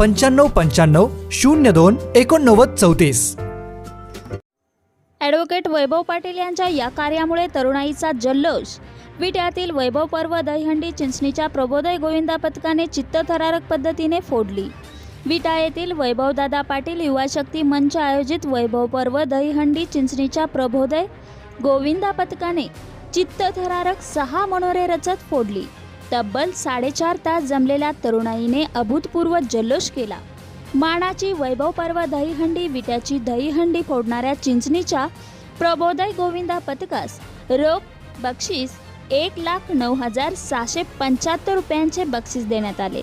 पंच्याण्णव पंच्याण्णव शून्य दोन एकोणनव्वद चौतीस. ॲडव्होकेट वैभव पाटील यांच्या या कार्यामुळे तरुणाईचा जल्लोष. विट्यातील वैभव पर्व दहीहंडी चिंचणीच्या प्रबोधय गोविंदा पथकाने चित्तथरारक पद्धतीने फोडली. विटा येथील वैभवदादा पाटील युवा शक्ती मंच आयोजित वैभव पर्व दहीहंडी चिंचणीच्या प्रबोधय गोविंदा पथकाने चित्तथरारक सहा मनोरे रचत फोडली. तब्बल साडेचार तास जमलेल्या तरुणाईने अभूतपूर्व जल्लोष केला. मानाची वैभव पर्व दहीहंडी विट्याची दहीहंडी फोडणाऱ्या चिंचणीच्या प्रबोधय गोविंदा पथकास रोख बक्षीस एक लाख नऊ हजार सहाशे पंच्याहत्तर रुपयांचे बक्षीस देण्यात आले.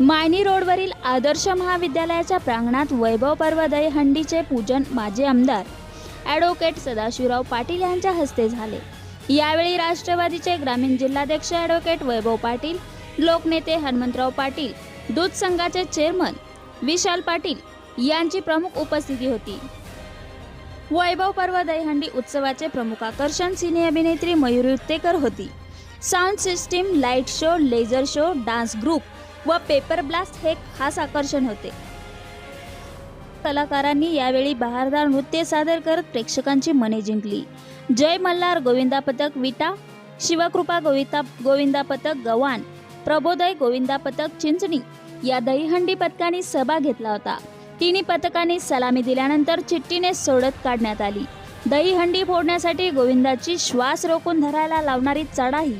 मायनी रोडवरील आदर्श महाविद्यालयाच्या प्रांगणात वैभव पर्व दहीहंडीचे पूजन माजी आमदार ॲडव्होकेट सदाशिवराव पाटील यांच्या हस्ते झाले. यावेळी राष्ट्रवादीचे ग्रामीण जिल्हाध्यक्ष ॲडव्होकेट वैभव पाटील लोकनेते हनुमंतराव पाटील दूध संघाचे चेअरमन विशाल पाटील यांची प्रमुख उपस्थिती होती. वैभव पर्व दहीहंडी उत्सवाचे प्रमुख आकर्षण सिने अभिनेत्री मयुरी उत्तेकर होती. Sound system light show laser show dance group व पेपर ब्लास्ट हे खास आकर्षण होते. कलाकारांनी यावेळी बहारदार नृत्य सादर करत प्रेक्षकांची मने जिंकली. जय मल्हार गोविंदा पथक विटा शिवकृपा गोविंदा गोविंदा पथक गवान प्रबोदय गोविंदा पथक चिंचणी या दहीहंडी पथकाने सहभाग घेतला होता. तिन्ही पथकांनी सलामी दिल्यानंतर चिठ्ठीने सोडत काढण्यात आली. दहीहंडी फोडण्यासाठी गोविंदाची श्वास रोखून धरायला लावणारी चढाई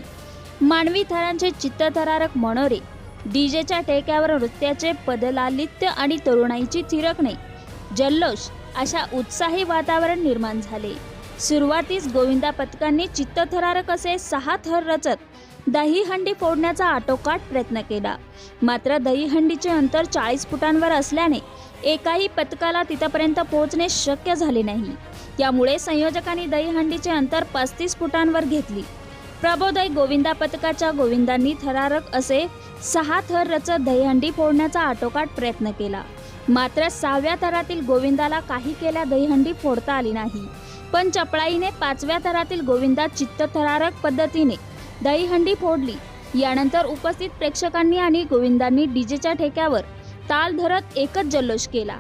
मानवी थरांचे चित्तथरारक मनोरे डीजेच्या टेक्यावर नृत्याचे पदलालित्य आणि तरुणाईची थिरकणे जल्लोष अशा उत्साही वातावरण निर्माण झाले. सुरुवातीस गोविंदा पथकांनी चित्तथरारक असे सहा थर रचत दहीहंडी फोडण्याचा आटोकाट प्रयत्न केला. मात्र दहीहंडीचे अंतर चाळीस फुटांवर असल्याने एकाही पथकाला तिथपर्यंत पोहोचणे शक्य झाले नाही. त्यामुळे संयोजकांनी दहीहंडीचे अंतर पस्तीस फुटांवर घेतली. प्रबोदय गोविंदा पथकाच्या गोविंदांनी थरारक असे सहा थर रचत दहीहंडी फोडण्याचा आटोकाट प्रयत्न केला. मात्र सहाव्या थरातील गोविंदाला काही केल्या दहीहंडी फोडता आली नाही. पण चपळाईने पाचव्या थरातील गोविंदा चित्तथरारक पद्धतीने दहीहंडी फोडली. यानंतर उपस्थित प्रेक्षकांनी आणि गोविंदांनी डीजेच्या ठेक्यावर ताल धरत एकच जल्लोष केला.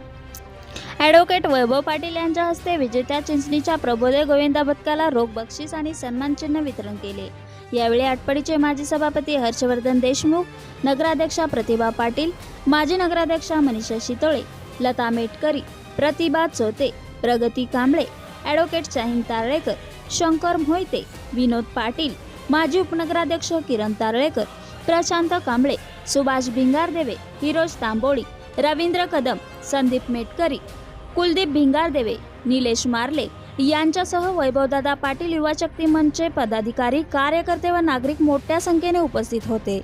ॲडव्होकेट वैभव पाटील यांच्या हस्ते विजेत्या चिंचणीच्या प्रबोधय गोविंदा भटकाला रोख बक्षीस आणि सन्मानचिन्ह वितरण केले. यावेळी आटपाडीचे माजी सभापती हर्षवर्धन देशमुख नगराध्यक्षा प्रतिभा पाटील माजी नगराध्यक्षा मनीषा शितोळे लता मेटकरी प्रतिभा चोते प्रगती कांबळे ॲडव्होकेट शाहीन तारळेकर शंकर मोहिते विनोद पाटील माजी उपनगराध्यक्ष किरण तारळेकर प्रशांत कांबळे सुभाष भिंगारदेवे हिरोज तांबोळी रवींद्र कदम संदीप मेटकरी कुलदीप भिंगारदेवे निलेश मार्ले यांच्यासह वैभवदादा पाटील युवा शक्ती मंचचे पदाधिकारी कार्यकर्ते व नागरिक मोठ्या संख्येने उपस्थित होते.